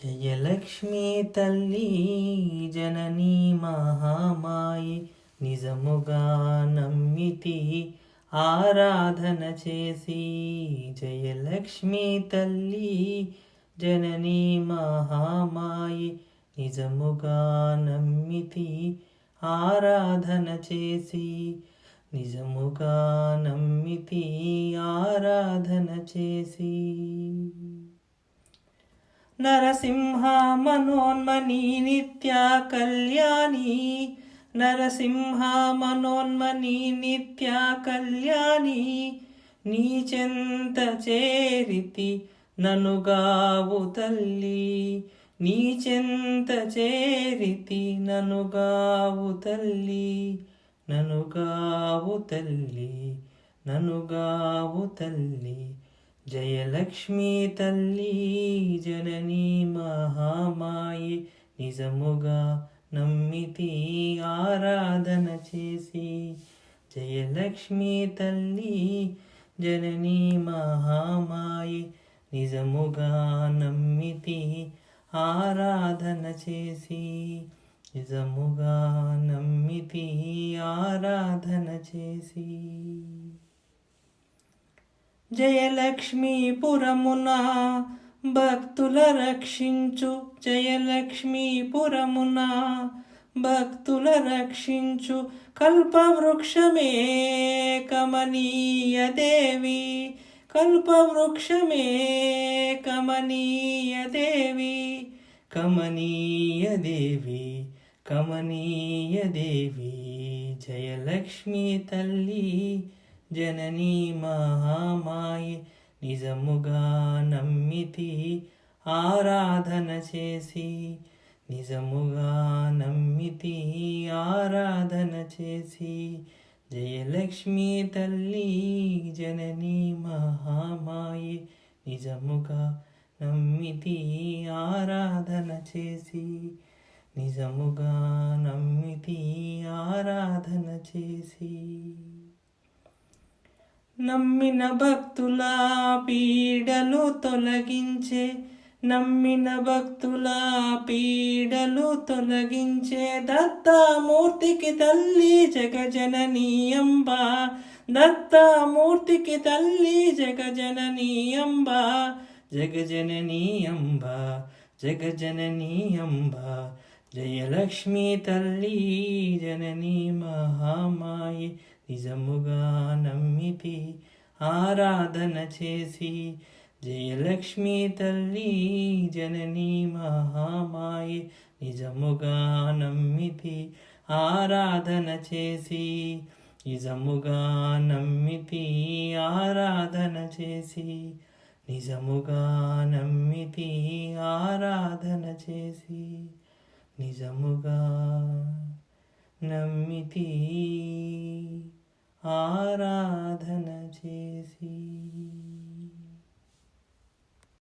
జయలక్ష్మీ తల్లి జననీ మహామాయి నిజముగా నమ్మితి ఆరాధన చేసి జయలక్ష్మీ తల్లి జననీ మహామాయి నిజముగా నమ్మితి ఆరాధన చేసి నిజముగా నమ్మితి ఆరాధన చేసి నరసింహ మనోన్మణి నిత్య కళ్యాణి. నరసింహ మనోన్మణి నిత్య కళ్యాణి నీచెంత చేరితి ననుగావు తల్లి. నీచెంత చేరితి ననుగావు తల్లి. ననుగావు తల్లి ననుగావు తల్లి. జయలక్ష్మీ తల్లి జననీ మహామాయే నిజముగా నమ్మితి ఆరాధన చేసి. జయలక్ష్మీ తల్లి జననీ మహామాయే నిజముగా నమ్మితి ఆరాధన చేసి. నిజముగా నమ్మితి ఆరాధన చేసి. జయలక్ష్మీపురమున భక్తుల రక్షించు జయలక్ష్మీపురమున భక్తుల రక్షించు. కల్పవృక్షమే కమనీయ దేవి కల్పవృక్షమే కమనీయ దేవి కమనీయ దేవి కమనీయ దేవి జయలక్ష్మీ తల్లి జననీ మహామాయి నిజముగా నమ్మితి ఆరాధన చేసి నిజముగా నమ్మితి ఆరాధన చేసి జయలక్ష్మీ తల్లి జననీ మహామాయి నిజముగా నమ్మితి ఆరాధన చేసి నిజముగా నమ్మితి ఆరాధన చేసి నమ్మిన భక్తుల పీడలు తొలగించే నమ్మిన భక్తుల పీడలు తొలగించే దత్తామూర్తికి తల్లి జగజననీయంబ. దత్తామూర్తికి తల్లి జగజననీయంబ. జగజననీయంబ జగజననీయంబ. జయలక్ష్మీ తల్లి జననీ మహామాయి. నిజముగా నమ్మిపి ఆరాధన చేసి జయలక్ష్మి తల్లి జనని మహామాయ నిజముగా నమ్మిపి ఆరాధన చేసి నిజముగా నమ్మితి ఆరాధన చేసి నిజముగా నమ్మితి ఆరాధన చేసి నిజముగా నమ్మితి ఆరాధన చేసి